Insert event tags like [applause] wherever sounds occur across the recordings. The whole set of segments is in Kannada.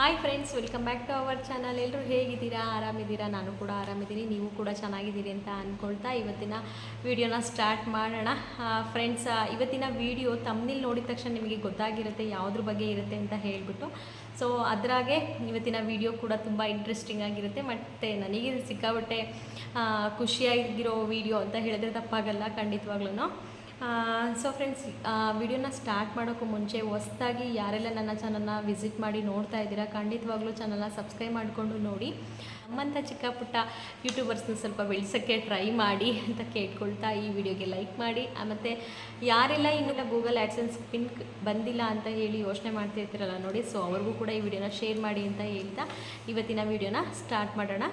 Hi friends welcome back to our channel ಎಲ್ಲರೂ ಹೇಗಿದ್ದೀರಾ? ಆರಾಮಿದ್ದೀರಾ? ನಾನು ಕೂಡ ಆರಾಮಿದ್ದೀನಿ. ನೀವು ಕೂಡ ಚೆನ್ನಾಗಿದ್ದೀರಿ ಅಂತ ಅಂದ್ಕೊಳ್ತಾ ಇವತ್ತಿನ ವಿಡಿಯೋನ ಸ್ಟಾರ್ಟ್ ಮಾಡೋಣ. ಫ್ರೆಂಡ್ಸ್ ಇವತ್ತಿನ ವಿಡಿಯೋ ತಮ್ಮನಿಲ್ ನೋಡಿದ ತಕ್ಷಣ ನಿಮಗೆ ಗೊತ್ತಾಗಿರುತ್ತೆ ಯಾವುದ್ರ ಬಗ್ಗೆ ಇರುತ್ತೆ ಅಂತ ಹೇಳಿಬಿಟ್ಟು. ಸೊ ಅದರಾಗೆ ಇವತ್ತಿನ ವಿಡಿಯೋ ಕೂಡ ತುಂಬ ಇಂಟ್ರೆಸ್ಟಿಂಗ್ ಆಗಿರುತ್ತೆ. ಮತ್ತು ನನಗೆ ಸಿಕ್ಕಾಬಟ್ಟೆ ಖುಷಿಯಾಗಿರೋ ವೀಡಿಯೋ ಅಂತ ಹೇಳಿದ್ರೆ ತಪ್ಪಾಗಲ್ಲ ಖಂಡಿತವಾಗ್ಲೂ ಸೊ ಫ್ರೆಂಡ್ಸ್ ವಿಡಿಯೋನ ಸ್ಟಾರ್ಟ್ ಮಾಡೋಕ್ಕೂ ಮುಂಚೆ ಹೊಸ್ದಾಗಿ ಯಾರೆಲ್ಲ ನನ್ನ ಚಾನಲ್ನ ವಿಸಿಟ್ ಮಾಡಿ ನೋಡ್ತಾ ಇದ್ದೀರಾ, ಖಂಡಿತವಾಗ್ಲೂ ಚಾನಲ್ನ ಸಬ್ಸ್ಕ್ರೈಬ್ ಮಾಡಿಕೊಂಡು ನೋಡಿ. ನಮ್ಮಂಥ ಚಿಕ್ಕ ಪುಟ್ಟ ಯೂಟ್ಯೂಬರ್ಸ್ನ ಸ್ವಲ್ಪ ಬೆಳೆಸೋಕ್ಕೆ ಟ್ರೈ ಮಾಡಿ ಅಂತ ಕೇಳ್ಕೊಳ್ತಾ ಈ ವಿಡಿಯೋಗೆ ಲೈಕ್ ಮಾಡಿ. ಮತ್ತು ಯಾರೆಲ್ಲ ಇನ್ನೂ ಗೂಗಲ್ ಆ್ಯಡ್ಸೆನ್ಸ್ ಪಿನ್ ಬಂದಿಲ್ಲ ಅಂತ ಹೇಳಿ ಯೋಚನೆ ಮಾಡ್ತಿರ್ತೀರಲ್ಲ ನೋಡಿ ಸೊ ಅವ್ರಿಗೂ ಕೂಡ ಈ ವಿಡಿಯೋನ ಶೇರ್ ಮಾಡಿ ಅಂತ ಹೇಳ್ತಾ ಇವತ್ತಿನ ವಿಡಿಯೋನ ಸ್ಟಾರ್ಟ್ ಮಾಡೋಣ.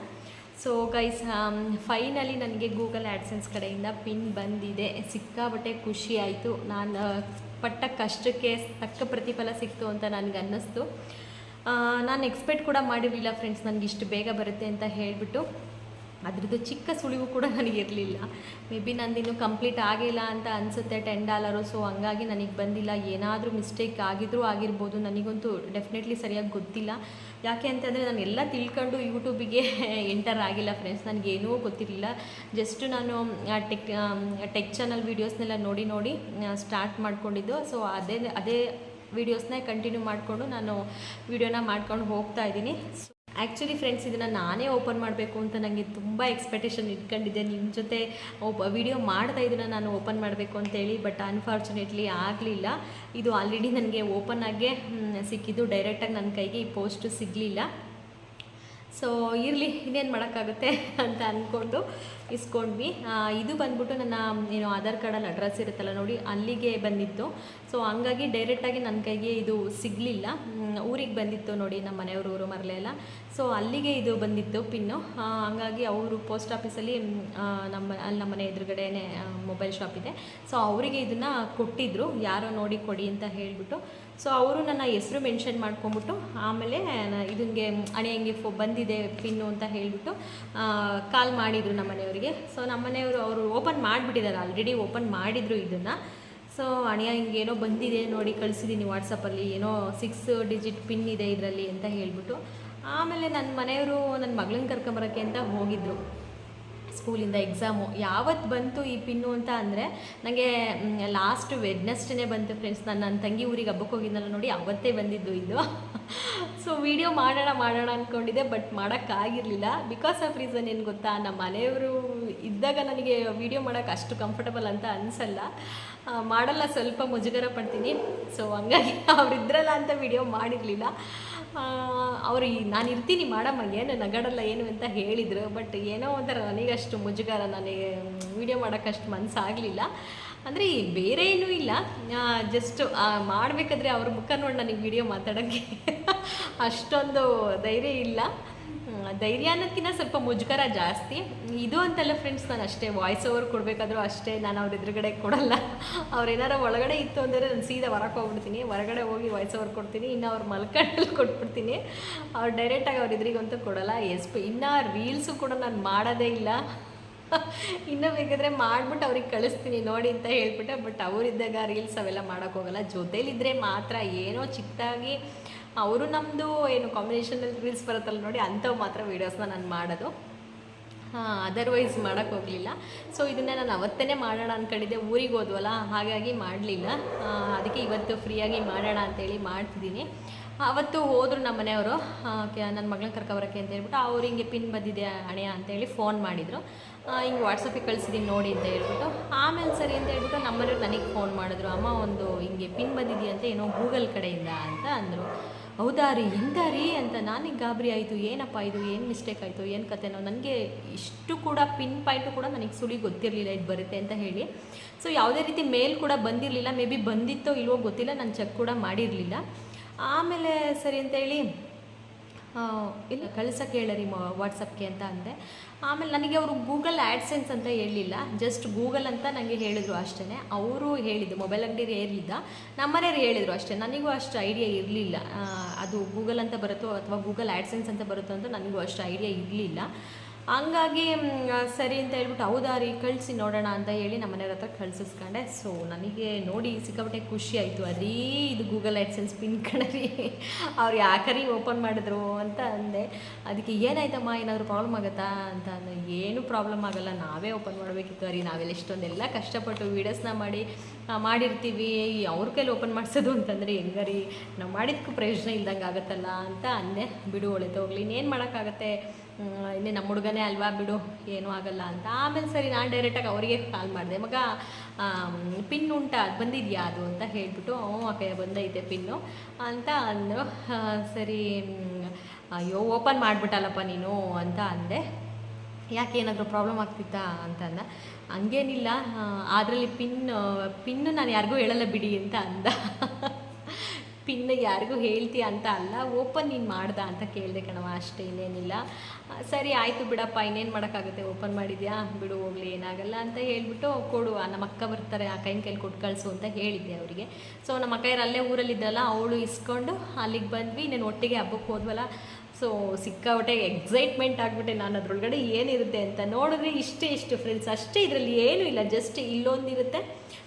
ಸೊ ಗೈಸ್ ಫೈನಲಿ ನನಗೆ ಗೂಗಲ್ ಆ್ಯಡ್ಸೆನ್ಸ್ ಕಡೆಯಿಂದ ಪಿನ್ ಬಂದಿದೆ. ಸಿಕ್ಕಾಬಟ್ಟೆ ಖುಷಿ ಆಯಿತು. ನಾನು ಪಟ್ಟ ಕಷ್ಟಕ್ಕೆ ತಕ್ಕ ಪ್ರತಿಫಲ ಸಿಕ್ತು ಅಂತ ನನಗೆ ಅನ್ನಿಸ್ತು. ನಾನು ಎಕ್ಸ್ಪೆಕ್ಟ್ ಕೂಡ ಮಾಡಿರಲಿಲ್ಲ ಫ್ರೆಂಡ್ಸ್ ನನಗೆ ಇಷ್ಟು ಬೇಗ ಬರುತ್ತೆ ಅಂತ ಹೇಳಿಬಿಟ್ಟು. ಅದ್ರದ್ದು ಚಿಕ್ಕ ಸುಳಿವು ಕೂಡ ನನಗಿರಲಿಲ್ಲ ಮೇ ಬಿ ನಂದಿನ್ನೂ ಕಂಪ್ಲೀಟ್ ಆಗಿಲ್ಲ ಅಂತ ಅನಿಸುತ್ತೆ ಟೆನ್ ಡಾಲರು ಸೊ ಹಂಗಾಗಿ ನನಗೆ ಬಂದಿಲ್ಲ. ಏನಾದರೂ ಮಿಸ್ಟೇಕ್ ಆಗಿದ್ರೂ ಆಗಿರ್ಬೋದು. ನನಗಂತೂ ಡೆಫಿನೆಟ್ಲಿ ಸರಿಯಾಗಿ ಗೊತ್ತಿಲ್ಲ. ಯಾಕೆ ಅಂತಂದರೆ ನಾನು ಎಲ್ಲ ತಿಳ್ಕೊಂಡು ಯೂಟ್ಯೂಬಿಗೆ ಎಂಟರ್ [laughs] ಆಗಿಲ್ಲ ಫ್ರೆಂಡ್ಸ್ ನನಗೇನೂ ಗೊತ್ತಿರಲಿಲ್ಲ. ಜಸ್ಟ್ ನಾನು ಟೆಕ್ ಟೆಕ್ ಚಾನಲ್ ವೀಡಿಯೋಸ್ನೆಲ್ಲ ನೋಡಿ ನೋಡಿ ಸ್ಟಾರ್ಟ್ ಮಾಡ್ಕೊಂಡಿದ್ದು. ಸೊ ಅದೇ ಅದೇ ವೀಡಿಯೋಸ್ನೇ ಕಂಟಿನ್ಯೂ ಮಾಡಿಕೊಂಡು ನಾನು ವೀಡಿಯೋನ ಮಾಡ್ಕೊಂಡು ಹೋಗ್ತಾ ಇದ್ದೀನಿ. ಆ್ಯಕ್ಚುಲಿ ಫ್ರೆಂಡ್ಸ್ ಇದನ್ನು ನಾನೇ ಓಪನ್ ಮಾಡಬೇಕು ಅಂತ ನನಗೆ ತುಂಬ ಎಕ್ಸ್ಪೆಕ್ಟೇಷನ್ ಇಟ್ಕೊಂಡಿದ್ದೆ ನಿಮ್ಮ ಜೊತೆ ಒಬ್ಬ ವಿಡಿಯೋ ಮಾಡ್ತಾ ಇದನ್ನು ನಾನು ಓಪನ್ ಮಾಡಬೇಕು ಅಂತೇಳಿ ಬಟ್ ಅನ್ಫಾರ್ಚುನೇಟ್ಲಿ ಆಗಲಿಲ್ಲ. ಇದು ಆಲ್ರೆಡಿ ನನಗೆ ಓಪನ್ ಆಗೇ ಸಿಕ್ಕಿದ್ದು. ಡೈರೆಕ್ಟಾಗಿ ನನ್ನ ಕೈಗೆ ಈ ಪೋಸ್ಟು ಸಿಗಲಿಲ್ಲ. ಸೊ ಇರಲಿ, ಇನ್ನೇನು ಮಾಡೋಕ್ಕಾಗುತ್ತೆ [laughs] ಅಂತ ಅಂದ್ಕೊಂಡು ಇಸ್ಕೊಂಡ್ವಿ. ಇದು ಬಂದ್ಬಿಟ್ಟು ನನ್ನ, ಏನು, ಆಧಾರ್ ಕಾರ್ಡಲ್ಲಿ ಅಡ್ರೆಸ್ ಇರುತ್ತಲ್ಲ ನೋಡಿ, ಅಲ್ಲಿಗೆ ಬಂದಿತ್ತು. ಸೊ ಹಂಗಾಗಿ ಡೈರೆಕ್ಟಾಗಿ ನನ್ನ ಕೈಗೆ ಇದು ಸಿಗಲಿಲ್ಲ. ಊರಿಗೆ ಬಂದಿತ್ತು ನೋಡಿ ನಮ್ಮ ಮನೆಯವ್ರ ಊರು ಮರಲೆ ಎಲ್ಲ. ಸೊ ಅಲ್ಲಿಗೆ ಇದು ಬಂದಿತ್ತು ಪಿನ್ನು. ಹಂಗಾಗಿ ಅವರು ಪೋಸ್ಟ್ ಆಫೀಸಲ್ಲಿ ನಮ್ಮ, ಅಲ್ಲಿ ನಮ್ಮ ಮನೆ ಎದುರುಗಡೆನೇ ಮೊಬೈಲ್ ಶಾಪ್ ಇದೆ. ಸೊ ಅವರಿಗೆ ಇದನ್ನು ಕೊಟ್ಟಿದ್ದರು ಯಾರೋ ನೋಡಿ ಕೊಡಿ ಅಂತ ಹೇಳಿಬಿಟ್ಟು. ಸೊ ಅವರು ನನ್ನ ಹೆಸರು ಮೆನ್ಷನ್ ಮಾಡ್ಕೊಂಬಿಟ್ಟು ಆಮೇಲೆ ಇದನ್ಗೆ ಅಣೆ ಹಿಂಗೆ ಫೋ, ಬಂದಿದೆ ಪಿನ್ನು ಅಂತ ಹೇಳಿಬಿಟ್ಟು ಕಾಲ್ ಮಾಡಿದರು ನಮ್ಮ ಮನೆಯವರಿಗೆ. ಸೊ ನಮ್ಮ ಮನೆಯವರು ಅವರು ಓಪನ್ ಮಾಡಿಬಿಟ್ಟಿದ್ದಾರೆ ಆಲ್ರೆಡಿ ಓಪನ್ ಮಾಡಿದರು ಇದನ್ನು. ಸೊ ಅಣಿಯ ಹಿಂಗೇನೋ ಬಂದಿದೆ ನೋಡಿ ಕಳಿಸಿದ್ದೀನಿ ವಾಟ್ಸಪ್ಪಲ್ಲಿ ಏನೋ ಸಿಕ್ಸ್ ಡಿಜಿಟ್ ಪಿನ್ ಇದೆ ಇದರಲ್ಲಿ ಅಂತ ಹೇಳಿಬಿಟ್ಟು. ಆಮೇಲೆ ನನ್ನ ಮನೆಯವರು ನನ್ನ ಮಗಳನ್ನ ಕರ್ಕೊಂಬರೋಕ್ಕೆ ಅಂತ ಹೋಗಿದ್ದರು ಸ್ಕೂಲಿಂದ ಎಕ್ಸಾಮು. ಯಾವತ್ತು ಬಂತು ಈ ಪಿನ್ನು ಅಂತ ಅಂದರೆ ನನಗೆ ಲಾಸ್ಟ್ ವೆಡ್ನೆಸ್ಡೇನೆ ಬಂತು ಫ್ರೆಂಡ್ಸ್ ನಾನು ನನ್ನ ತಂಗಿ ಊರಿಗೆ ಹಬ್ಬಕ್ಕೆ ಹೋಗಿದ್ದಲ್ಲ ನೋಡಿ, ಅವತ್ತೇ ಬಂದಿದ್ದು ಇದು. [laughs] ಸೊ ವಿಡಿಯೋ ಮಾಡೋಣ ಮಾಡೋಣ ಅಂದ್ಕೊಂಡಿದ್ದೆ ಬಟ್ ಮಾಡೋಕ್ಕಾಗಿರಲಿಲ್ಲ. ಬಿಕಾಸ್ ಆಫ್ ರೀಸನ್ ಏನು ಗೊತ್ತಾ, ನಮ್ಮ ಮನೆಯವರು ಇದ್ದಾಗ ನನಗೆ ವಿಡಿಯೋ ಮಾಡೋಕ್ಕೆ ಅಷ್ಟು ಕಂಫರ್ಟಬಲ್ ಅಂತ ಅನಿಸಲ್ಲ. ಮಾಡಲ್ಲ, ಸ್ವಲ್ಪ ಮುಜುಗರ ಪಡ್ತೀನಿ. ಸೊ ಹಂಗಾಗಿ ಅವ್ರಿದ್ರಲ್ಲ ಅಂತ ವಿಡಿಯೋ ಮಾಡಿರಲಿಲ್ಲ. ಅವರು ನಾನು ಇರ್ತೀನಿ ಮಾಡಮ್ಮ, ಏನು ನಗಡಲ್ಲ ಏನು ಅಂತ ಹೇಳಿದರು ಬಟ್ ಏನೋ ಒಂಥರ ನನಗಷ್ಟು ಮುಜುಗರ, ನನಗೆ ವಿಡಿಯೋ ಮಾಡೋಕ್ಕಷ್ಟು ಮನಸ್ಸಾಗಲಿಲ್ಲ ಅಂದರೆ ಬೇರೆ ಏನೂ ಇಲ್ಲ. ಜಸ್ಟ್ ಮಾಡಬೇಕಾದ್ರೆ ಅವ್ರ ಮುಖ ನೋಡಿ ನನಗೆ ವಿಡಿಯೋ ಮಾತಾಡೋಕ್ಕೆ [laughs] ಅಷ್ಟೊಂದು ಧೈರ್ಯ ಇಲ್ಲ. ಧೈರ್ಯ ಅನ್ನೋದಕ್ಕಿಂತ ಸ್ವಲ್ಪ ಮುಜುಗರ ಜಾಸ್ತಿ. ಇದು ಅಂತಲ್ಲ ಫ್ರೆಂಡ್ಸ್ ನಾನು ಅಷ್ಟೇ ವಾಯ್ಸ್ ಓವರ್ ಕೊಡಬೇಕಾದ್ರೂ ಅಷ್ಟೇ ನಾನು ಅವ್ರ ಎದುರುಗಡೆ ಕೊಡಲ್ಲ. ಅವ್ರೇನಾರ ಒಳಗಡೆ ಇತ್ತು ಅಂದರೆ ನಾನು ಸೀದಾ ಹೊರಕ್ಕೆ ಹೋಗ್ಬಿಡ್ತೀನಿ. ಹೊರಗಡೆ ಹೋಗಿ ವಾಯ್ಸ್ ಓವರ್ ಕೊಡ್ತೀನಿ. ಇನ್ನು ಅವ್ರ ಮಲ್ಕಂಡಲ್ಲಿ ಕೊಟ್ಬಿಡ್ತೀನಿ. ಅವ್ರು ಡೈರೆಕ್ಟಾಗಿ ಅವ್ರ ಎದುರಿಗಂತೂ ಕೊಡಲ್ಲ. ಎಸ್ ಇನ್ನು ರೀಲ್ಸು ಕೂಡ ನಾನು ಮಾಡೋದೇ ಇಲ್ಲ. ಇನ್ನೂ ಬೇಕಾದರೆ ಮಾಡಿಬಿಟ್ಟು ಅವ್ರಿಗೆ ಕಳಿಸ್ತೀನಿ ನೋಡಿ ಅಂತ ಹೇಳ್ಬಿಟ್ಟೆ ಬಟ್ ಅವರಿದ್ದಾಗ ರೀಲ್ಸ್ ಅವೆಲ್ಲ ಮಾಡೋಕ್ಕೋಗಲ್ಲ ಜೊತೇಲಿದ್ದರೆ ಮಾತ್ರ ಏನೋ ಚಿಕ್ಕದಾಗಿ ಅವರು ನಮ್ಮದು ಏನು ಕಾಂಬಿನೇಷನಲ್ಲಿ ರೀಲ್ಸ್ ಬರುತ್ತಲ್ಲ ನೋಡಿ ಅಂಥವು ಮಾತ್ರ ವೀಡಿಯೋಸ್ನ ನಾನು ಮಾಡೋದು. ಹಾಂ ಅದರ್ವೈಸ್ ಮಾಡೋಕ್ಕೆ ಹೋಗಲಿಲ್ಲ. ಸೊ ಇದನ್ನು ನಾನು ಅವತ್ತೇ ಮಾಡೋಣ ಅಂದ್ಕೊಂಡಿದ್ದೆ ಊರಿಗೆ ಹೋದ್ವಲ್ಲ, ಹಾಗಾಗಿ ಮಾಡಲಿಲ್ಲ. ಅದಕ್ಕೆ ಇವತ್ತು ಫ್ರೀಯಾಗಿ ಮಾಡೋಣ ಅಂತೇಳಿ ಮಾಡ್ತಿದ್ದೀನಿ. ಅವತ್ತು ಹೋದರು ನಮ್ಮ ಮನೆಯವರು. ನನ್ನ ಮಗಳನ್ನ ಕರ್ಕೊಬರೋಕ್ಕೆ ಅಂತ ಹೇಳ್ಬಿಟ್ಟು ಅವ್ರು ಹಿಂಗೆ ಪಿನ್ ಬಂದಿದೆ ಹಣೆಯ ಅಂತೇಳಿ ಫೋನ್ ಮಾಡಿದರು. ಹಿಂಗೆ ವಾಟ್ಸಪ್ಪಿಗೆ ಕಳಿಸಿದ್ದೀನಿ ನೋಡಿ ಅಂತ ಹೇಳ್ಬಿಟ್ಟು. ಆಮೇಲೆ ಸರಿ ಅಂತ ಹೇಳ್ಬಿಟ್ಟು ನಮ್ಮನೆಯವ್ರು ನನಗೆ ಫೋನ್ ಮಾಡಿದ್ರು. ಅಮ್ಮ ಒಂದು ಹಿಂಗೆ ಪಿನ್ ಬಂದಿದೆಯಂತೆ ಏನೋ ಗೂಗಲ್ ಕಡೆಯಿಂದ ಅಂತ ಅಂದರು. ಹೌದಾ ರೀ? ಹೆಂಗಾ ರೀ ಅಂತ ನನಗೆ ಗಾಬರಿ ಆಯಿತು. ಏನಪ್ಪ ಇದು? ಏನು ಮಿಸ್ಟೇಕ್ ಆಯಿತು? ಏನು ಕತೆನೋ ನನಗೆ ಇಷ್ಟು ಕೂಡ ಪಿನ್ ಪಾಯಿಂಟು ಕೂಡ ನನಗೆ ಸುಳಿ ಗೊತ್ತಿರಲಿಲ್ಲ ಇದು ಬರುತ್ತೆ ಅಂತ ಹೇಳಿ. ಸೊ ಯಾವುದೇ ರೀತಿ ಮೇಲ್ ಕೂಡ ಬಂದಿರಲಿಲ್ಲ. ಮೇ ಬಿ ಬಂದಿತ್ತೋ ಇಲ್ವೋ ಗೊತ್ತಿಲ್ಲ. ನಾನು ಚೆಕ್ ಕೂಡ ಮಾಡಿರಲಿಲ್ಲ. ಆಮೇಲೆ ಸರಿ ಅಂತೇಳಿ ಆ, ಇಲ್ಲ, ಕಳ್ಸಕ್ಕೆ ಹೇಳರಿ ವಾಟ್ಸಪ್ಗೆ ಅಂತ ಅಂದೆ. ಆಮೇಲೆ ನನಗೆ ಅವರು ಗೂಗಲ್ ಆ್ಯಡ್ಸೆನ್ಸ್ ಅಂತ ಹೇಳಲಿಲ್ಲ. ಜಸ್ಟ್ ಗೂಗಲ್ ಅಂತ ನನಗೆ ಹೇಳಿದರು ಅಷ್ಟೇ ಅವರು ಹೇಳಿದ್ದು ಮೊಬೈಲ್ ಅಂಗಡಿ ಹೇಳಿದ್ದ ನಮ್ಮನೆಯವ್ರು ಹೇಳಿದರು ಅಷ್ಟೇ. ನನಗೂ ಅಷ್ಟು ಐಡಿಯಾ ಇರಲಿಲ್ಲ. ಅದು ಗೂಗಲ್ ಅಂತ ಬರುತ್ತೋ ಅಥವಾ ಗೂಗಲ್ ಆ್ಯಡ್ಸೆನ್ಸ್ ಅಂತ ಬರುತ್ತೋ ಅಂತ ನನಗೂ ಅಷ್ಟು ಐಡಿಯಾ ಇರಲಿಲ್ಲ. ಹಂಗಾಗಿ ಸರಿ ಅಂತ ಹೇಳ್ಬಿಟ್ಟು, ಹೌದಾ ರೀ, ಕಳಿಸಿ ನೋಡೋಣ ಅಂತ ಹೇಳಿ ನಮ್ಮ ಮನೆಯವ್ರ ಹತ್ರ ಕಳಿಸಿಸ್ಕೊಂಡೆ. ಸೊ ನನಗೆ ನೋಡಿ ಸಿಕ್ಕಾಪಟ್ಟೆ ಖುಷಿ ಆಯಿತು. ಅದೇ ಇದು ಗೂಗಲ್ ಆ್ಯಡ್ಸೆನ್ಸ್ ಪಿನ್ ಕಣರಿ ಅವ್ರು ಯಾಕರಿ ಓಪನ್ ಮಾಡಿದ್ರು ಅಂತ ಅಂದೆ. ಅದಕ್ಕೆ ಏನಾಯ್ತಮ್ಮ, ಏನಾದರೂ ಪ್ರಾಬ್ಲಮ್ ಆಗುತ್ತಾ ಅಂತ ಅಂದೆ. ಏನೂ ಪ್ರಾಬ್ಲಮ್ ಆಗಲ್ಲ, ನಾವೇ ಓಪನ್ ಮಾಡಬೇಕಿತ್ತು ರೀ. ನಾವೆಲ್ಲ ಇಷ್ಟೊಂದೆಲ್ಲ ಕಷ್ಟಪಟ್ಟು ವೀಡಿಯೋಸ್ನ ಮಾಡಿ ಮಾಡಿರ್ತೀವಿ. ಅವ್ರ ಕೈಲಿ ಓಪನ್ ಮಾಡಿಸೋದು ಅಂತಂದರೆ ಹೆಂಗರಿ ನಾವು ಮಾಡಿದ್ದಕ್ಕೂ ಪ್ರಯೋಜನ ಇಲ್ದಂಗೆ ಆಗುತ್ತಲ್ಲ ಅಂತ ಅಂದೆ. ಬಿಡು ಒಳ್ಳೆದು ಹೋಗ್ಲಿ ಇನ್ನೇನು ಮಾಡೋಕ್ಕಾಗತ್ತೆ? ಇನ್ನೇ ನಮ್ಮ ಹುಡುಗನೇ ಅಲ್ವಾ ಬಿಡು, ಏನೂ ಆಗಲ್ಲ ಅಂತ. ಆಮೇಲೆ ಸರಿ, ನಾನು ಡೈರೆಕ್ಟಾಗಿ ಅವರಿಗೆ ಕಾಲ್ ಮಾಡಿದೆ. ಮಗ ಪಿನ್ ಉಂಟಾ, ಅದು ಬಂದಿದೆಯಾ ಅದು ಅಂತ ಹೇಳಿಬಿಟ್ಟು, ಹ್ಞೂ ಅಕ್ಕ ಬಂದೈತೆ ಪಿನ್ನು ಅಂತ ಅಂದರು. ಸರಿ ಅಯ್ಯೋ ಓಪನ್ ಮಾಡಿಬಿಟ್ಟಲ್ಲಪ್ಪ ನೀನು ಅಂತ ಅಂದೆ. ಯಾಕೆ ಏನಾದರೂ ಪ್ರಾಬ್ಲಮ್ ಆಗ್ತಿತ್ತಾ ಅಂತ ಅಂದ. ಹಂಗೇನಿಲ್ಲ ಅದರಲ್ಲಿ ಪಿನ್ ಪಿನ್ನು ನಾನು ಯಾರಿಗೂ ಹೇಳಲ್ಲ ಬಿಡಿ ಅಂತ ಅಂದ. ಪಿನ್ ಯಾರಿಗೂ ಹೇಳ್ತೀಯ ಅಂತ ಅಲ್ಲ, ಓಪನ್ ನೀನು ಮಾಡ್ದ ಅಂತ ಕೇಳಿದೆ ಕಣವ ಅಷ್ಟೇ ಇನ್ನೇನಿಲ್ಲ. ಸರಿ ಆಯಿತು ಬಿಡಪ್ಪ, ಇನ್ನೇನು ಮಾಡೋಕ್ಕಾಗುತ್ತೆ? ಓಪನ್ ಮಾಡಿದ್ಯಾ? ಬಿಡು, ಹೋಗ್ಲಿ, ಏನಾಗಲ್ಲ ಅಂತ ಹೇಳಿಬಿಟ್ಟು ಕೊಡು ನಮ್ಮ ಅಕ್ಕ ಬರ್ತಾರೆ, ಆ ಕೈನ ಕೈಲಿ ಕೊಟ್ಟು ಕಳಿಸು ಅಂತ ಹೇಳಿದ್ದೆ ಅವರಿಗೆ. ಸೊ ನಮ್ಮ ಅಕ್ಕ ಅಲ್ಲೇ ಊರಲ್ಲಿದ್ದಲ್ಲ, ಅವಳು ಇಸ್ಕೊಂಡು ಅಲ್ಲಿಗೆ ಬಂದ್ವಿ. ನಾನು ಒಟ್ಟಿಗೆ ಹಬ್ಬಕ್ಕೆ ಹೋದ್ವಲ್ಲ ಸೊ ಸಿಕ್ಕಾಪಟ್ಟೆ ಎಕ್ಸೈಟ್ಮೆಂಟ್ ಆಗಿಬಿಟ್ಟೆ ನಾನು. ಅದ್ರೊಳಗಡೆ ಏನಿರುತ್ತೆ ಅಂತ ನೋಡಿದ್ರೆ ಇಷ್ಟೇ ಇಷ್ಟು ಫ್ರೆಂಡ್ಸ್ ಅಷ್ಟೇ ಇದರಲ್ಲಿ ಏನೂ ಇಲ್ಲ ಜಸ್ಟ್ ಇಲ್ಲೊಂದಿರುತ್ತೆ.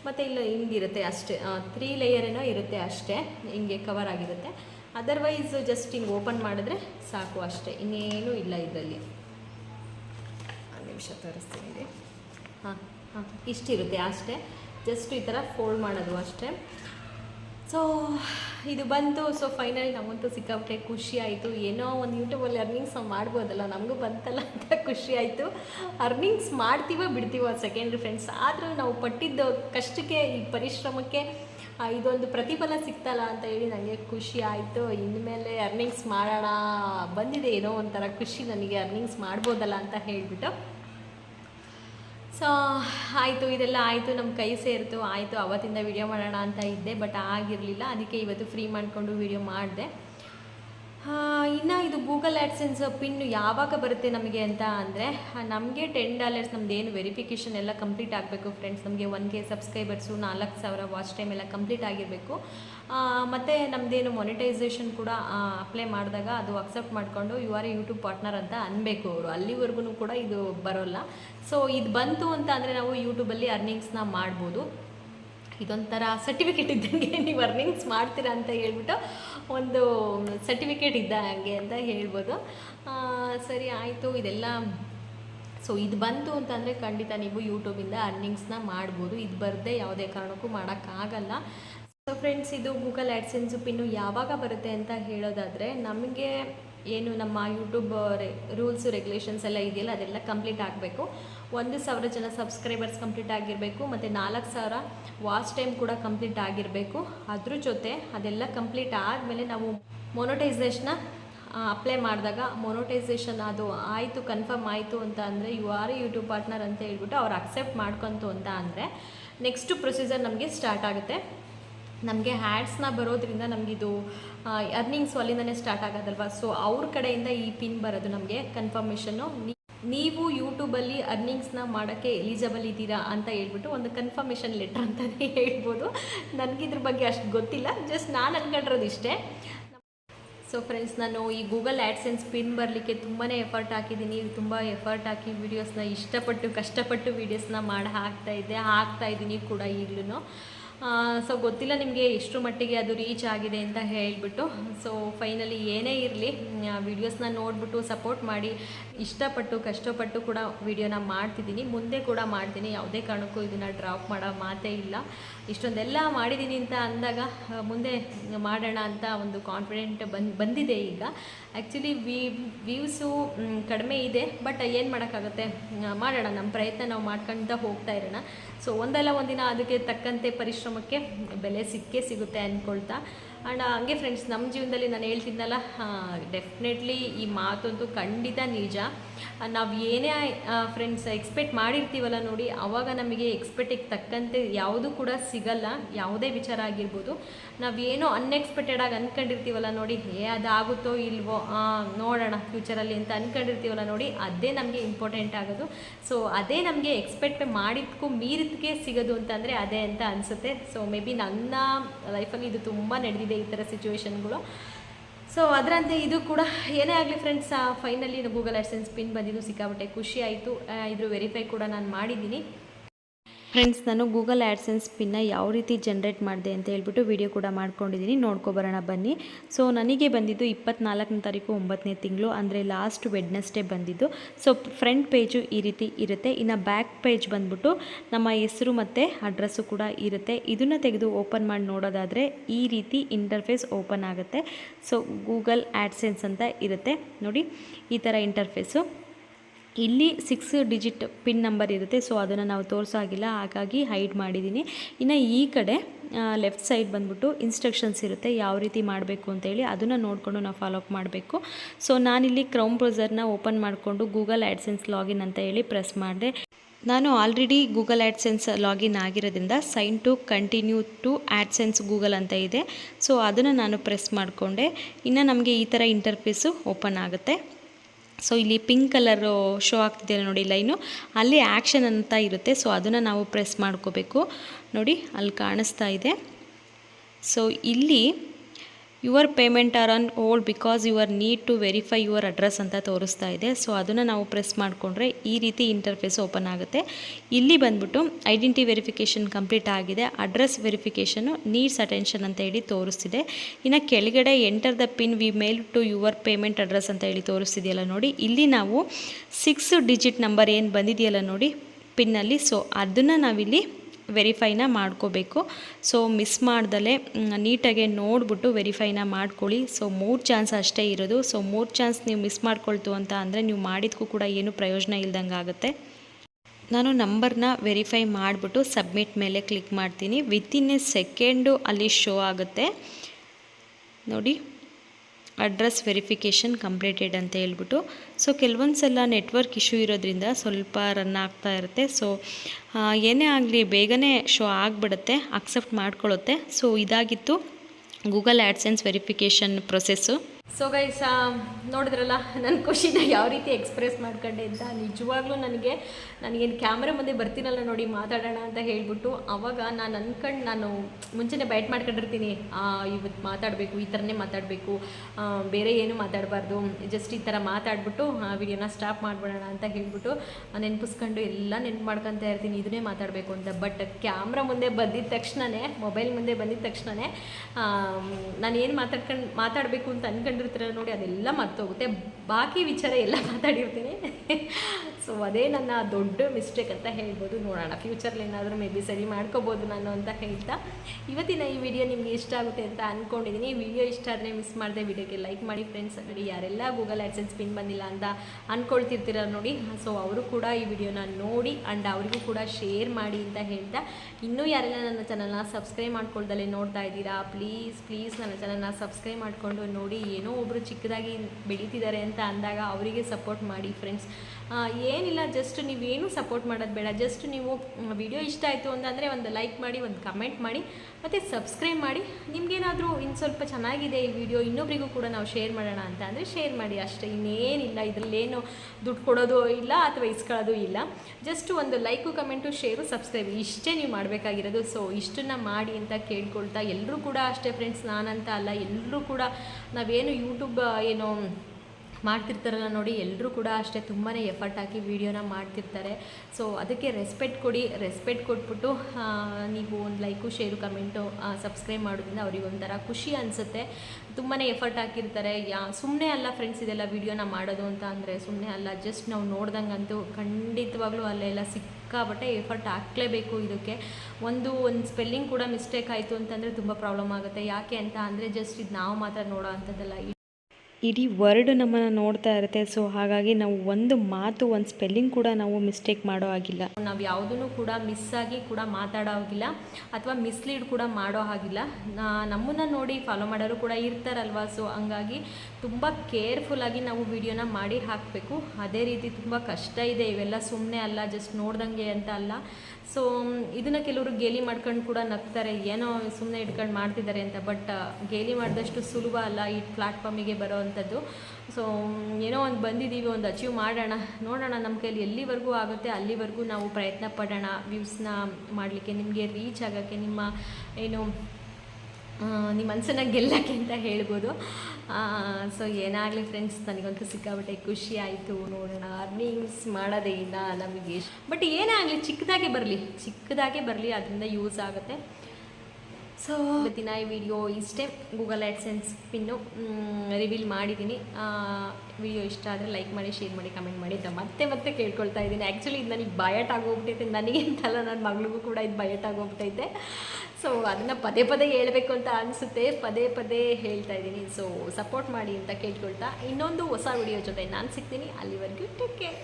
ಮತ್ತು ಇಲ್ಲ ಹಿಂಗಿರುತ್ತೆ ಅಷ್ಟೇ ತ್ರೀ ಲೇಯರ್ ಏನೋ ಇರುತ್ತೆ ಅಷ್ಟೇ, ಹಿಂಗೆ ಕವರ್ ಆಗಿರುತ್ತೆ. ಅದರ್ವೈಸ್ ಜಸ್ಟ್ ಹಿಂಗೆ ಓಪನ್ ಮಾಡಿದ್ರೆ ಸಾಕು ಅಷ್ಟೇ, ಇನ್ನೇನೂ ಇಲ್ಲ ಇದರಲ್ಲಿ. ಒಂದು ನಿಮಿಷ ತೋರಿಸ್ತೀನಿ ಹಾಂ ಹಾಂ, ಇಷ್ಟಿರುತ್ತೆ ಅಷ್ಟೇ. ಜಸ್ಟ್ ಈ ಥರ ಫೋಲ್ಡ್ ಮಾಡೋದು ಅಷ್ಟೇ. ಸೊ ಇದು ಬಂತು. ಸೊ ಫೈನಲಿ ನಮಗಂತೂ ಸಿಕ್ಕಾಪಟ್ಟೆ ಖುಷಿ ಆಯಿತು. ಏನೋ ಒಂದು ಯೂಟ್ಯೂಬಲ್ಲಿ ಅರ್ನಿಂಗ್ಸ್ ನಾವು ಮಾಡ್ಬೋದಲ್ಲ, ನಮಗೂ ಬಂತಲ್ಲ ಅಂತ ಖುಷಿ ಆಯಿತು. ಅರ್ನಿಂಗ್ಸ್ ಮಾಡ್ತೀವೋ ಬಿಡ್ತೀವೋ ಸೆಕೆಂಡ್ರಿ ಫ್ರೆಂಡ್ಸ್ ಆದರೂ ನಾವು ಪಟ್ಟಿದ್ದ ಕಷ್ಟಕ್ಕೆ, ಈ ಪರಿಶ್ರಮಕ್ಕೆ ಇದೊಂದು ಪ್ರತಿಫಲ ಸಿಗ್ತಲ್ಲ ಅಂತ ಹೇಳಿ ನನಗೆ ಖುಷಿ ಆಯಿತು. ಇನ್ಮೇಲೆ ಅರ್ನಿಂಗ್ಸ್ ಮಾಡೋಣ ಬಂದಿದೆ. ಏನೋ ಒಂಥರ ಖುಷಿ ನನಗೆ ಅರ್ನಿಂಗ್ಸ್ ಮಾಡ್ಬೋದಲ್ಲ ಅಂತ ಹೇಳಿಬಿಟ್ಟು. ಸೊ ಆಯಿತು, ಇದೆಲ್ಲ ಆಯಿತು ನಮ್ಮ ಕೈ ಸೇರಿತು, ಆಯಿತು, ಅವತ್ತಿಂದ ವಿಡಿಯೋ ಮಾಡೋಣ ಅಂತ ಇದ್ದೆ ಬಟ್ ಆಗಿರಲಿಲ್ಲ, ಅದಕ್ಕೆ ಇವತ್ತು ಫ್ರೀ ಮಾಡಿಕೊಂಡು ವೀಡಿಯೋ ಮಾಡಿದೆ. ಇನ್ನು ಇದು ಗೂಗಲ್ ಆ್ಯಡ್ಸೆನ್ಸ್ ಪಿನ್ ಯಾವಾಗ ಬರುತ್ತೆ ನಮಗೆ ಅಂತ ಅಂದರೆ ನಮಗೆ ಟೆನ್ ಡಾಲರ್ಸ್ ನಮ್ಮದೇನು ವೆರಿಫಿಕೇಷನ್ ಎಲ್ಲ ಕಂಪ್ಲೀಟ್ ಆಗಬೇಕು ಫ್ರೆಂಡ್ಸ್ ನಮಗೆ ಒನ್ ಕೆ ಸಬ್ಸ್ಕ್ರೈಬರ್ಸು ನಾಲ್ಕು ಸಾವಿರ ವಾಚ್ ಟೈಮ್ ಎಲ್ಲ ಕಂಪ್ಲೀಟ್ ಆಗಿರಬೇಕು. ಮತ್ತು ನಮ್ಮದೇನು ಮೊನಿಟೈಸೇಷನ್ ಕೂಡ ಅಪ್ಲೈ ಮಾಡಿದಾಗ ಅದು ಅಕ್ಸೆಪ್ಟ್ ಮಾಡಿಕೊಂಡು ಯು ಆರ್ ಯೂಟ್ಯೂಬ್ ಪಾರ್ಟ್ನರ್ ಅಂತ ಅನ್ಬೇಕು ಅವರು. ಅಲ್ಲಿವರೆಗೂ ಕೂಡ ಇದು ಬರೋಲ್ಲ. ಸೊ ಇದು ಬಂತು ಅಂತ ಅಂದರೆ ನಾವು ಯೂಟ್ಯೂಬಲ್ಲಿ ಅರ್ನಿಂಗ್ಸ್ನ ಮಾಡ್ಬೋದು. ಇದೊಂಥರ ಸರ್ಟಿಫಿಕೇಟ್ ಇದ್ದಂಗೆ [laughs] ನೀವು ಅರ್ನಿಂಗ್ಸ್ ಮಾಡ್ತೀರಾ ಅಂತ ಹೇಳ್ಬಿಟ್ಟು ಒಂದು ಸರ್ಟಿಫಿಕೇಟ್ ಇದ್ದ ಹಾಗೆ ಅಂತ ಹೇಳ್ಬೋದು. ಸರಿ, ಆಯಿತು. ಇದೆಲ್ಲ ಸೊ ಇದು ಬಂತು ಅಂತಂದರೆ ಖಂಡಿತ ನೀವು ಯೂಟ್ಯೂಬಿಂದ ಅರ್ನಿಂಗ್ಸ್ನ ಮಾಡ್ಬೋದು. ಇದು ಬರದೆ ಯಾವುದೇ ಕಾರಣಕ್ಕೂ ಮಾಡೋಕ್ಕಾಗಲ್ಲ. ಸೊ ಫ್ರೆಂಡ್ಸ್ ಇದು ಗೂಗಲ್ ಆ್ಯಡ್ಸೆನ್ಸು ಪಿನ್ನು ಯಾವಾಗ ಬರುತ್ತೆ ಅಂತ ಹೇಳೋದಾದರೆ, ನಮಗೆ ಏನು ನಮ್ಮ ಯೂಟ್ಯೂಬ್ ರೂಲ್ಸು ರೆಗ್ಯುಲೇಷನ್ಸ್ ಎಲ್ಲ ಇದೆಯಲ್ಲ, ಅದೆಲ್ಲ ಕಂಪ್ಲೀಟ್ ಆಗಬೇಕು. ಒಂದು ಸಾವಿರ ಜನ ಸಬ್ಸ್ಕ್ರೈಬರ್ಸ್ ಕಂಪ್ಲೀಟ್ ಆಗಿರಬೇಕು, ಮತ್ತು ನಾಲ್ಕು ಸಾವಿರ ವಾಚ್ ಟೈಮ್ ಕೂಡ ಕಂಪ್ಲೀಟ್ ಆಗಿರಬೇಕು. ಅದ್ರ ಜೊತೆ ಅದೆಲ್ಲ ಕಂಪ್ಲೀಟ್ ಆದಮೇಲೆ ನಾವು ಮೊನೊಟೈಸೇಷನ್ನ ಅಪ್ಲೈ ಮಾಡಿದಾಗ ಮೊನೊಟೈಸೇಷನ್ ಅದು ಆಯಿತು ಕನ್ಫರ್ಮ್ ಆಯಿತು ಅಂತ ಅಂದರೆ ಯು ಆರ್ ಯೂಟ್ಯೂಬ್ ಪಾರ್ಟ್ನರ್ ಅಂತ ಹೇಳ್ಬಿಟ್ಟು ಅವ್ರು ಅಕ್ಸೆಪ್ಟ್ ಮಾಡ್ಕೊತು ಅಂತ ಅಂದರೆ ನೆಕ್ಸ್ಟು ಪ್ರೊಸೀಜರ್ ನಮಗೆ ಸ್ಟಾರ್ಟ್ ಆಗುತ್ತೆ. ನಮಗೆ ಹ್ಯಾಡ್ಸ್ನ ಬರೋದ್ರಿಂದ ನಮಗಿದು ಅರ್ನಿಂಗ್ಸ್ ಅಲ್ಲಿಂದನೇ ಸ್ಟಾರ್ಟ್ ಆಗೋದಲ್ವ? ಸೊ ಅವ್ರ ಕಡೆಯಿಂದ ಈ ಪಿನ್ ಬರೋದು ನಮಗೆ ಕನ್ಫರ್ಮೇಷನ್ನು ನೀವು ಯೂಟ್ಯೂಬಲ್ಲಿ ಅರ್ನಿಂಗ್ಸ್ನ ಮಾಡೋಕ್ಕೆ ಎಲಿಜಿಬಲ್ ಇದ್ದೀರಾ ಅಂತ ಹೇಳ್ಬಿಟ್ಟು ಒಂದು ಕನ್ಫರ್ಮೇಷನ್ ಲೆಟ್ರ್ ಅಂತಲೇ ಹೇಳ್ಬೋದು. ನನಗಿದ್ರ ಬಗ್ಗೆ ಅಷ್ಟು ಗೊತ್ತಿಲ್ಲ ಜಸ್ಟ್ ನಾನು ಅನ್ಕೊಂಡಿರೋದು ಇಷ್ಟೇ. ಸೊ ಫ್ರೆಂಡ್ಸ್ ನಾನು ಈ ಗೂಗಲ್ ಆ್ಯಡ್ಸೆನ್ಸ್ ಪಿನ್ ಬರಲಿಕ್ಕೆ ತುಂಬಾ ಎಫರ್ಟ್ ಹಾಕಿದ್ದೀನಿ. ತುಂಬ ಎಫರ್ಟ್ ಹಾಕಿ ವೀಡಿಯೋಸ್ನ ಇಷ್ಟಪಟ್ಟು, ಕಷ್ಟಪಟ್ಟು ವೀಡಿಯೋಸ್ನ ಮಾಡಿ, ಹಾಕ್ತಾ ಇದ್ದೆ, ಹಾಕ್ತಾ ಇದ್ದೀನಿ ಕೂಡ ಈಗಲೂ ಸೊ ಗೊತ್ತಿಲ್ಲ ನಿಮಗೆ ಎಷ್ಟು ಮಟ್ಟಿಗೆ ಅದು ರೀಚ್ ಆಗಿದೆ ಅಂತ ಹೇಳಿಬಿಟ್ಟು. ಸೊ ಫೈನಲಿ ಏನೇ ಇರಲಿ ವೀಡಿಯೋಸ್ನ ನೋಡಿಬಿಟ್ಟು ಸಪೋರ್ಟ್ ಮಾಡಿ. ಇಷ್ಟಪಟ್ಟು, ಕಷ್ಟಪಟ್ಟು ಕೂಡ ವೀಡಿಯೋನ ಮಾಡ್ತಿದ್ದೀನಿ. ಮುಂದೆ ಕೂಡ ಮಾಡ್ತೀನಿ. ಯಾವುದೇ ಕಾರಣಕ್ಕೂ ಇದನ್ನು ಡ್ರಾಪ್ ಮಾಡೋ ಮಾತೇ ಇಲ್ಲ. ಇಷ್ಟೊಂದೆಲ್ಲ ಮಾಡಿದ್ದೀನಿ ಅಂತ ಅಂದಾಗ ಮುಂದೆ ಮಾಡೋಣ ಅಂತ ಒಂದು ಕಾನ್ಫಿಡೆಂಟ್ ಬಂದು, ಬಂದಿದೆ ಈಗ. ಆ್ಯಕ್ಚುಲಿ ವಿ ವ್ಯೂಸು ಕಡಿಮೆ ಇದೆ ಬಟ್ ಏನು ಮಾಡೋಕ್ಕಾಗುತ್ತೆ? ಮಾಡೋಣ ನಮ್ಮ ಪ್ರಯತ್ನ ನಾವು ಮಾಡ್ಕೊಳ್ತಾ ಹೋಗ್ತಾ ಇರೋಣ. ಸೊ ಒಂದಲ್ಲ ಒಂದಿನ ಅದಕ್ಕೆ ತಕ್ಕಂತೆ ಪರಿಶ್ರಮಕ್ಕೆ ಬೆಲೆ ಸಿಕ್ಕೇ ಸಿಗುತ್ತೆ ಅಂದ್ಕೊಳ್ತಾ ಆ್ಯಂಡ್ ಹಂಗೆ ಫ್ರೆಂಡ್ಸ್ ನಮ್ಮ ಜೀವನದಲ್ಲಿ ನಾನು ಹೇಳ್ತಿದ್ನಲ್ಲ ಡೆಫಿನೆಟ್ಲಿ ಈ ಮಾತಂತೂ ಖಂಡಿತ ನಿಜ. ನಾವು ಏನೇ ಫ್ರೆಂಡ್ಸ್ ಎಕ್ಸ್ಪೆಕ್ಟ್ ಮಾಡಿರ್ತೀವಲ್ಲ ನೋಡಿ ಆವಾಗ ನಮಗೆ ಎಕ್ಸ್ಪೆಕ್ಟಿಗೆ ತಕ್ಕಂತೆ ಯಾವುದೂ ಕೂಡ ಸಿಗಲ್ಲ, ಯಾವುದೇ ವಿಚಾರ ಆಗಿರ್ಬೋದು. ನಾವೇನೋ ಅನ್ಎಕ್ಸ್ಪೆಕ್ಟೆಡ್ ಆಗಿ ಅಂದ್ಕೊಂಡಿರ್ತೀವಲ್ಲ ನೋಡಿ, ಹೇ, ಅದಾಗುತ್ತೋ ಇಲ್ವೋ ನೋಡೋಣ ಫ್ಯೂಚರಲ್ಲಿ ಅಂತ ಅಂದ್ಕೊಂಡಿರ್ತೀವಲ್ಲ ನೋಡಿ, ಅದೇ ನಮಗೆ ಇಂಪಾರ್ಟೆಂಟ್ ಆಗೋದು. ಸೊ ಅದೇ ನಮಗೆ ಎಕ್ಸ್ಪೆಕ್ಟ್ ಮಾಡಿದ್ದಕ್ಕೂ ಮೀರಿದ್ಕೆ ಸಿಗೋದು ಅಂತಂದರೆ ಅದೇ ಅಂತ ಅನಿಸುತ್ತೆ. ಸೊ ಮೇ ಬಿ ನನ್ನ ಲೈಫಲ್ಲಿ ಇದು ತುಂಬ ನಡೆದಿದೆ ಈ ಥರ ಸಿಚುವೇಶನ್ಗಳು ಸೊ ಅದರಂತೆ ಇದು ಕೂಡ ಏನೇ ಆಗಲಿ friends finally Google AdSense PIN ಬಂದಿದ್ದು ಸಿಕ್ಕಾಬಿಟ್ಟೆ ಖುಷಿ ಆಯಿತು. ಇದ್ರ ವೆರಿಫೈ ಕೂಡ ನಾನು ಮಾಡಿದ್ದೀನಿ. ಫ್ರೆಂಡ್ಸ್ ನಾನು ಗೂಗಲ್ ಆ್ಯಡ್ಸೆನ್ಸ್ ಪಿನ್ನ ಯಾವ ರೀತಿ ಜನ್ರೇಟ್ ಮಾಡಿದೆ ಅಂತ ಹೇಳ್ಬಿಟ್ಟು ವಿಡಿಯೋ ಕೂಡ ಮಾಡ್ಕೊಂಡಿದ್ದೀನಿ ನೋಡ್ಕೊಬರೋಣ ಬನ್ನಿ. ಸೊ ನನಗೆ ಬಂದಿದ್ದು ಇಪ್ಪತ್ನಾಲ್ಕನೇ ತಾರೀಕು ಒಂಬತ್ತನೇ ತಿಂಗಳು, ಅಂದರೆ ಲಾಸ್ಟ್ ವೆಡ್ನೆಸ್ಡೇ ಬಂದಿದ್ದು. ಸೊ ಫ್ರಂಟ್ ಪೇಜು ಈ ರೀತಿ ಇರುತ್ತೆ. ಇನ್ನು ಬ್ಯಾಕ್ ಪೇಜ್ ಬಂದ್ಬಿಟ್ಟು ನಮ್ಮ ಹೆಸರು ಮತ್ತು ಅಡ್ರೆಸ್ಸು ಕೂಡ ಇರುತ್ತೆ. ಇದನ್ನು ತೆಗೆದು ಓಪನ್ ಮಾಡಿ ನೋಡೋದಾದರೆ ಈ ರೀತಿ ಇಂಟರ್ಫೇಸ್ ಓಪನ್ ಆಗುತ್ತೆ. ಸೊ ಗೂಗಲ್ ಆ್ಯಡ್ಸೆನ್ಸ್ ಅಂತ ಇರುತ್ತೆ. ನೋಡಿ, ಈ ಥರ ಇಂಟರ್ಫೇಸು ಇಲ್ಲಿ ಸಿಕ್ಸ್ ಡಿಜಿಟ್ ಪಿನ್ ನಂಬರ್ ಇರುತ್ತೆ. ಸೊ ಅದನ್ನು ನಾವು ತೋರಿಸೋ ಆಗಿಲ್ಲ ಹಾಗಾಗಿ ಹೈಡ್ ಮಾಡಿದ್ದೀನಿ ಇನ್ನು ಈ ಕಡೆ ಲೆಫ್ಟ್ ಸೈಡ್ ಬಂದ್ಬಿಟ್ಟು ಇನ್ಸ್ಟ್ರಕ್ಷನ್ಸ್ ಇರುತ್ತೆ. ಯಾವ ರೀತಿ ಮಾಡಬೇಕು ಅಂತೇಳಿ ಅದನ್ನು ನೋಡಿಕೊಂಡು ನಾವು ಫಾಲೋ ಅಪ್ ಮಾಡಬೇಕು. ಸೊ ನಾನಿಲ್ಲಿ ಕ್ರೌಮ್ ಬ್ರೌಸರ್ನ ಓಪನ್ ಮಾಡಿಕೊಂಡು ಗೂಗಲ್ ಆ್ಯಡ್ಸೆನ್ಸ್ ಲಾಗಿನ್ ಅಂತ ಹೇಳಿ ಪ್ರೆಸ್ ಮಾಡಿದೆ. ನಾನು ಆಲ್ರೆಡಿ ಗೂಗಲ್ ಆ್ಯಡ್ಸೆನ್ಸ್ ಲಾಗಿನ್ ಆಗಿರೋದ್ರಿಂದ sign to continue to AdSense Google ಅಂತ ಇದೆ. ಸೊ ಅದನ್ನು ನಾನು ಪ್ರೆಸ್ ಮಾಡಿಕೊಂಡೆ. ಇನ್ನು ನಮಗೆ ಈ ಥರ ಇಂಟರ್ಫೇಸು ಓಪನ್ ಆಗುತ್ತೆ. ಸೊ ಇಲ್ಲಿ ಪಿಂಕ್ ಕಲರು ಶೋ ಆಗ್ತಿದೆ ನೋಡಿ ಲೈನು. ಅಲ್ಲಿ ಆ್ಯಕ್ಷನ್ ಅಂತ ಇರುತ್ತೆ. ಸೊ ಅದನ್ನು ನಾವು ಪ್ರೆಸ್ ಮಾಡ್ಕೋಬೇಕು. ನೋಡಿ, ಅಲ್ಲಿ ಕಾಣಿಸ್ತಾ ಇದೆ. ಸೊ ಇಲ್ಲಿ your payment are on hold because your need to verify your address ಅಂತ ತೋರಿಸ್ತಾ ಇದೆ. ಸೊ, ಅದನ್ನು ನಾವು ಪ್ರೆಸ್ ಮಾಡಿಕೊಂಡ್ರೆ ಈ ರೀತಿ ಇಂಟರ್ಫೇಸ್ ಓಪನ್ ಆಗುತ್ತೆ. ಇಲ್ಲಿ ಬಂದ್ಬಿಟ್ಟು ಐಡೆಂಟಿ ವೆರಿಫಿಕೇಷನ್ ಕಂಪ್ಲೀಟ್ ಆಗಿದೆ. ಅಡ್ರೆಸ್ ವೆರಿಫಿಕೇಷನು ನೀಡ್ಸ್ ಅಟೆನ್ಷನ್ ಅಂತ ಹೇಳಿ ತೋರಿಸ್ತಿದೆ. ಇನ್ನು ಕೆಳಗಡೆ enter the PIN we mail to your payment address ಅಂತ ಹೇಳಿ ತೋರಿಸ್ತಿದೆಯಲ್ಲ ನೋಡಿ. ಇಲ್ಲಿ ನಾವು ಸಿಕ್ಸ್ ಡಿಜಿಟ್ ನಂಬರ್ ಏನು ಬಂದಿದೆಯಲ್ಲ ನೋಡಿ ಪಿನ್ನಲ್ಲಿ. ಸೊ, ಅದನ್ನು ನಾವಿಲ್ಲಿ ವೆರಿಫೈನ ಮಾಡ್ಕೋಬೇಕು. ಸೊ ಮಿಸ್ ಮಾಡ್ದಲೆ ನೀಟಾಗಿ ನೋಡಿಬಿಟ್ಟು ವೆರಿಫೈನ ಮಾಡ್ಕೊಳ್ಳಿ. ಸೊ ಮೂರು ಚಾನ್ಸ್ ಅಷ್ಟೇ ಇರೋದು. ಸೊ ಮೂರು ಚಾನ್ಸ್ ನೀವು ಮಿಸ್ ಮಾಡ್ಕೊಳ್ತು ಅಂತ ಅಂದರೆ ನೀವು ಮಾಡಿದಕ್ಕೂ ಕೂಡ ಏನು ಪ್ರಯೋಜನ ಇಲ್ದಂಗೆ ಆಗುತ್ತೆ. ನಾನು ನಂಬರ್ನ ವೆರಿಫೈ ಮಾಡಿಬಿಟ್ಟು ಸಬ್ಮಿಟ್ ಮೇಲೆ ಕ್ಲಿಕ್ ಮಾಡ್ತೀನಿ. ವಿತಿನ್ ಎ ಸೆಕೆಂಡು ಅಲ್ಲಿ ಶೋ ಆಗುತ್ತೆ. ನೋಡಿ. ಅಡ್ರೆಸ್ ವೆರಿಫಿಕೇಷನ್ ಕಂಪ್ಲೀಟೆಡ್ ಅಂತ ಹೇಳ್ಬಿಟ್ಟು. ಸೊ ಕೆಲವೊಂದು ಸಲ ನೆಟ್ವರ್ಕ್ ಇಶ್ಯೂ ಇರೋದ್ರಿಂದ ಸ್ವಲ್ಪ ರನ್ ಆಗ್ತಾ ಇರುತ್ತೆ. ಸೊ ಏನೇ ಆಗಲಿ ಬೇಗನೆ ಶೋ ಆಗಿಬಿಡುತ್ತೆ ಅಕ್ಸೆಪ್ಟ್ ಮಾಡ್ಕೊಳ್ಳುತ್ತೆ. ಸೊ ಇದಾಗಿತ್ತು Google AdSense verification process so guys ನೋಡಿದ್ರಲ್ಲ ನನ್ನ ಖುಷಿನ ಯಾವ ರೀತಿ ಎಕ್ಸ್ಪ್ರೆಸ್ ಮಾಡ್ಕೊಂಡೆ ಅಂತ ನಿಜವಾಗ್ಲೂ ನನಗೆ, ನನಗೇನು ಕ್ಯಾಮ್ರಾ ಮುಂದೆ ಬರ್ತೀನಲ್ಲ ನೋಡಿ, ಮಾತಾಡೋಣ ಅಂತ ಹೇಳಿಬಿಟ್ಟು, ಅವಾಗ ನಾನು ಅಂದ್ಕೊಂಡು ನಾನು ಮುಂಚೆನೇ ಬೈಟ್ ಮಾಡ್ಕೊಂಡಿರ್ತೀನಿ. ಇವತ್ತು ಮಾತಾಡಬೇಕು, ಈ ಥರನೇ ಮಾತಾಡಬೇಕು ಬೇರೆ ಏನು ಮಾತಾಡಬಾರ್ದು ಜಸ್ಟ್ ಈ ಥರ ಮಾತಾಡ್ಬಿಟ್ಟು ವಿಡಿಯೋನ ಸ್ಟಾಪ್ ಮಾಡ್ಬಿಡೋಣ ಅಂತ ಹೇಳಿಬಿಟ್ಟು ನೆನಪಿಸ್ಕೊಂಡು ಎಲ್ಲ ನೆನ್ಪು ಮಾಡ್ಕೊತಾ ಇರ್ತೀನಿ, ಇದನ್ನೇ ಮಾತಾಡಬೇಕು ಅಂತ. ಬಟ್ ಕ್ಯಾಮ್ರಾ ಮುಂದೆ ಬಂದಿದ್ದ ತಕ್ಷಣವೇ ಮೊಬೈಲ್ ಮುಂದೆ ಬಂದಿದ್ದ ತಕ್ಷಣವೇ ನಾನು ಏನು ಮಾತಾಡ್ಕೊಂಡು, ಮಾತಾಡಬೇಕು ಅಂತ ಅಂದ್ಕೊಂಡಿರ್ತೀರ ನೋಡಿ ಅದೆಲ್ಲ ಮರ್ತೋಗುತ್ತೆ. ಬಾಕಿ ವಿಚಾರ ಎಲ್ಲ ಮಾತಾಡಿರ್ತೀನಿ. ಸೊ ಅದೇ ನನ್ನ ದೊಡ್ಡ ಮಿಸ್ಟೇಕ್ ಅಂತ ಹೇಳ್ಬೋದು. ನೋಡೋಣ ಫ್ಯೂಚರ್ಲಿ ಏನಾದರೂ ಮೇ ಬಿ ಸರಿ ಮಾಡ್ಕೋಬೋದು ನಾನು ಅಂತ ಹೇಳ್ತಾ. ಇವತ್ತಿನ ಈ ವಿಡಿಯೋ ನಿಮಗೆ ಇಷ್ಟ ಆಗುತ್ತೆ ಅಂತ ಅಂದ್ಕೊಂಡಿದ್ದೀನಿ ವಿಡಿಯೋ ಇಷ್ಟ ಆದರೆ ಮಿಸ್ ಮಾಡಿದೆ ವಿಡಿಯೋಗೆ ಲೈಕ್ ಮಾಡಿ ಫ್ರೆಂಡ್ಸ್ ನೋಡಿ, ಯಾರೆಲ್ಲ ಗೂಗಲ್ ಆ್ಯಡ್ಸೆನ್ಸ್ ಪಿನ್ ಬಂದಿಲ್ಲ ಅಂತ ಅಂದ್ಕೊಳ್ತಿರ್ತೀರ ನೋಡಿ. ಸೊ ಅವರು ಕೂಡ ಈ ವಿಡಿಯೋನ ನೋಡಿ ಆ್ಯಂಡ್ ಅವರಿಗೂ ಕೂಡ ಶೇರ್ ಮಾಡಿ ಅಂತ ಹೇಳ್ತಾ. ಇನ್ನೂ ಯಾರೆಲ್ಲ ನನ್ನ ಚಾನಲ್ನ ಸಬ್ಸ್ಕ್ರೈಬ್ ಮಾಡ್ಕೊಳ್ದಲ್ಲೇ ನೋಡ್ತಾ ಇದ್ದೀರಾ ಪ್ಲೀಸ್ ಪ್ಲೀಸ್ ನನ್ನ ಚಾನಲ್ನ ಸಬ್ಸ್ಕ್ರೈಬ್ ಮಾಡಿಕೊಂಡು ನೋಡಿ. ಏನೋ ಒಬ್ಬರು ಚಿಕ್ಕದಾಗಿ ಬೆಳೀತಿದ್ದಾರೆ ಅಂತ ಅಂದಾಗ ಅವರಿಗೆ ಸಪೋರ್ಟ್ ಮಾಡಿ ಫ್ರೆಂಡ್ಸ್ ಏನಿಲ್ಲ ಜಸ್ಟ್ ನೀವೇನು ಸಪೋರ್ಟ್ ಮಾಡೋದು ಬೇಡ. ಜಸ್ಟ್ ನೀವು ವಿಡಿಯೋ ಇಷ್ಟ ಆಯಿತು ಅಂತಂದರೆ ಒಂದು ಲೈಕ್ ಮಾಡಿ, ಒಂದು ಕಮೆಂಟ್ ಮಾಡಿ, ಮತ್ತು ಸಬ್ಸ್ಕ್ರೈಬ್ ಮಾಡಿ. ನಿಮಗೇನಾದರೂ ಇನ್ನು ಸ್ವಲ್ಪ ಚೆನ್ನಾಗಿದೆ ಈ ವಿಡಿಯೋ ಇನ್ನೊಬ್ರಿಗೂ ಕೂಡ ನಾವು ಶೇರ್ ಮಾಡೋಣ ಅಂತ ಅಂದರೆ ಶೇರ್ ಮಾಡಿ. ಅಷ್ಟೇ, ಇನ್ನೇನಿಲ್ಲ, ಇದರಲ್ಲೇನು ದುಡ್ಡು ಕೊಡೋದು ಇಲ್ಲ ಅಥವಾ ಇಸ್ಕೊಳ್ಳೋದು ಇಲ್ಲ. ಜಸ್ಟ್ ಒಂದು ಲೈಕು ಕಮೆಂಟು ಶೇರು ಸಬ್ಸ್ಕ್ರೈಬ್ ಇಷ್ಟೇ ನೀವು ಮಾಡಬೇಕಾಗಿರೋದು. ಸೊ ಇಷ್ಟನ್ನು ಮಾಡಿ ಅಂತ ಕೇಳ್ಕೊಳ್ತಾ ಎಲ್ಲರೂ ಕೂಡ ಅಷ್ಟೇ ಫ್ರೆಂಡ್ಸ್ ನಾನಂತ ಅಲ್ಲ, ಎಲ್ಲರೂ ಕೂಡ ನಾವೇನು ಯೂಟ್ಯೂಬ್ ಏನು ಮಾಡ್ತಿರ್ತಾರಲ್ಲ ನೋಡಿ ಎಲ್ಲರೂ ಕೂಡ ಅಷ್ಟೇ ತುಂಬಾ ಎಫರ್ಟ್ ಹಾಕಿ ವೀಡಿಯೋನ ಮಾಡ್ತಿರ್ತಾರೆ. ಸೊ ಅದಕ್ಕೆ ರೆಸ್ಪೆಕ್ಟ್ ಕೊಡಿ ರೆಸ್ಪೆಕ್ಟ್ ಕೊಟ್ಬಿಟ್ಟು ನೀವು ಒಂದು ಲೈಕು ಶೇರು ಕಮೆಂಟು ಸಬ್ಸ್ಕ್ರೈಬ್ ಮಾಡೋದ್ರಿಂದ ಅವ್ರಿಗೆ ಒಂಥರ ಖುಷಿ ಅನಿಸುತ್ತೆ. ತುಂಬಾ ಎಫರ್ಟ್ ಹಾಕಿರ್ತಾರೆ. ಯಾ ಸುಮ್ಮನೆ ಅಲ್ಲ ಫ್ರೆಂಡ್ಸ್ ಇದೆಲ್ಲ ವೀಡಿಯೋನ ಮಾಡೋದು ಅಂತ ಅಂದರೆ ಸುಮ್ಮನೆ ಅಲ್ಲ ಜಸ್ಟ್ ನಾವು ನೋಡ್ದಂಗಂತೂ ಖಂಡಿತವಾಗ್ಲೂ ಅಲ್ಲೆಲ್ಲ ಸಿಕ್ಕಾಬಟ್ಟೆ ಎಫರ್ಟ್ ಹಾಕ್ಲೇಬೇಕು ಇದಕ್ಕೆ. ಒಂದು ಒಂದು ಸ್ಪೆಲ್ಲಿಂಗ್ ಕೂಡ ಮಿಸ್ಟೇಕ್ ಆಯಿತು ಅಂತಂದರೆ ತುಂಬ ಪ್ರಾಬ್ಲಮ್ ಆಗುತ್ತೆ. ಯಾಕೆ ಅಂತ ಅಂದರೆ ಜಸ್ಟ್ ಇದು ನಾವು ಮಾತ್ರ ನೋಡೋ ಅಂಥದ್ದಲ್ಲ. ಇಡೀ ವರ್ಡ್ ನಮ್ಮನ್ನು ನೋಡ್ತಾ ಇರುತ್ತೆ. ಸೊ ಹಾಗಾಗಿ ನಾವು ಒಂದು ಮಾತು, ಒಂದು ಸ್ಪೆಲ್ಲಿಂಗ್ ಕೂಡ ನಾವು ಮಿಸ್ಟೇಕ್ ಮಾಡೋ ಆಗಿಲ್ಲ ನಾವು ಯಾವುದನ್ನು ಕೂಡ ಮಿಸ್ ಆಗಿ ಕೂಡ ಮಾತಾಡೋ ಹಾಗಿಲ್ಲ. ಅಥವಾ ಮಿಸ್ಲೀಡ್ ಕೂಡ ಮಾಡೋ ಹಾಗಿಲ್ಲ. ನಮ್ಮನ್ನ ನೋಡಿ ಫಾಲೋ ಮಾಡೋರು ಕೂಡ ಇರ್ತಾರಲ್ವ? ಸೊ ಹಂಗಾಗಿ ತುಂಬ ಕೇರ್ಫುಲ್ಲಾಗಿ ನಾವು ವಿಡಿಯೋನ ಮಾಡಿ ಹಾಕಬೇಕು. ಅದೇ ರೀತಿ ತುಂಬ ಕಷ್ಟ ಇದೆ. ಇವೆಲ್ಲ ಸುಮ್ಮನೆ ಅಲ್ಲ ಜಸ್ಟ್ ನೋಡ್ದಂಗೆ ಅಂತ ಅಲ್ಲ. ಸೊ ಇದನ್ನು ಕೆಲವರು ಗೇಲಿ ಮಾಡ್ಕೊಂಡು ಕೂಡ ನಗ್ತಾರೆ. ಏನೋ ಸುಮ್ಮನೆ ಇಟ್ಕೊಂಡು ಮಾಡ್ತಿದ್ದಾರೆ ಅಂತ ಬಟ್ ಗೇಲಿ ಮಾಡಿದಷ್ಟು ಸುಲಭ ಅಲ್ಲ ಈ ಪ್ಲಾಟ್ಫಾರ್ಮಿಗೆ ಬರೋ ಅಂಥದ್ದು. ಸೊ ಏನೋ ಒಂದು ಬಂದಿದ್ದೀವಿ ಒಂದು ಅಚೀವ್ ಮಾಡೋಣ. ನೋಡೋಣ ನಮ್ಮ ಕೈಲಿ ಎಲ್ಲಿವರೆಗೂ ಆಗುತ್ತೆ, ಅಲ್ಲಿವರೆಗೂ ನಾವು ಪ್ರಯತ್ನ ಪಡೋಣ ವ್ಯೂಸ್ನ ಮಾಡಲಿಕ್ಕೆ, ನಿಮಗೆ ರೀಚ್ ಆಗೋಕ್ಕೆ, ನಿಮ್ಮ, ಏನು ನಿಮ್ಮ ಮನಸ್ಸನ್ನು ಗೆಲ್ಲಕ್ಕೆ ಅಂತ ಹೇಳ್ಬೋದು. ಸೊ ಏನಾಗಲಿ ಫ್ರೆಂಡ್ಸ್ ನನಗಂತೂ ಸಿಕ್ಕಾಬಿಟ್ಟೆ ಖುಷಿ ಆಯಿತು. ನೋಡೋಣ ಅರ್ನಿಂಗ್ಸ್ ಮಾಡೋದೇ ಇಲ್ಲ ನಮಗೆ. ಬಟ್ ಏನೇ ಆಗಲಿ ಚಿಕ್ಕದಾಗೆ ಬರಲಿ. ಚಿಕ್ಕದಾಗೆ ಬರಲಿ, ಅದರಿಂದ ಯೂಸ್ ಆಗುತ್ತೆ. ಸೊ ಇವತ್ತಿನ ಈ ವಿಡಿಯೋ ಇಷ್ಟೇ. ಗೂಗಲ್ ಆ್ಯಡ್ಸೆನ್ಸ್ ಪಿನ್ನು ರಿವೀಲ್ ಮಾಡಿದ್ದೀನಿ ವಿಡಿಯೋ ಇಷ್ಟ ಆದರೆ ಲೈಕ್ ಮಾಡಿ ಶೇರ್ ಮಾಡಿ ಕಮೆಂಟ್ ಮಾಡಿ ಮತ್ತೆ ಮತ್ತೆ ಕೇಳ್ಕೊಳ್ತಾ ಇದ್ದೀನಿ. ಆ್ಯಕ್ಚುಲಿ ಇದು ನನಗೆ ಬಯಟ್ ಆಗೋಗ್ಬಿಟ್ಟೈತೆ ನನಗೆ ಅಂತಲ್ಲ ನನ್ನ ಮಗಳಿಗೂ ಕೂಡ ಇದು ಬಯಟ್ ಆಗೋಗ್ಬಿಟ್ಟೈತೆ ಸೊ ಅದನ್ನು ಪದೇ ಪದೇ ಹೇಳಬೇಕು ಅಂತ ಅನಿಸುತ್ತೆ. ಪದೇ ಪದೇ ಹೇಳ್ತಾ ಇದ್ದೀನಿ. ಸೊ ಸಪೋರ್ಟ್ ಮಾಡಿ ಅಂತ ಕೇಳ್ಕೊಳ್ತಾ ಇನ್ನೊಂದು ಹೊಸ ವಿಡಿಯೋ ಜೊತೆ ನಾನು ಸಿಗ್ತೀನಿ. ಅಲ್ಲಿವರೆಗೂ ಟೇಕ್ ಕೇರ್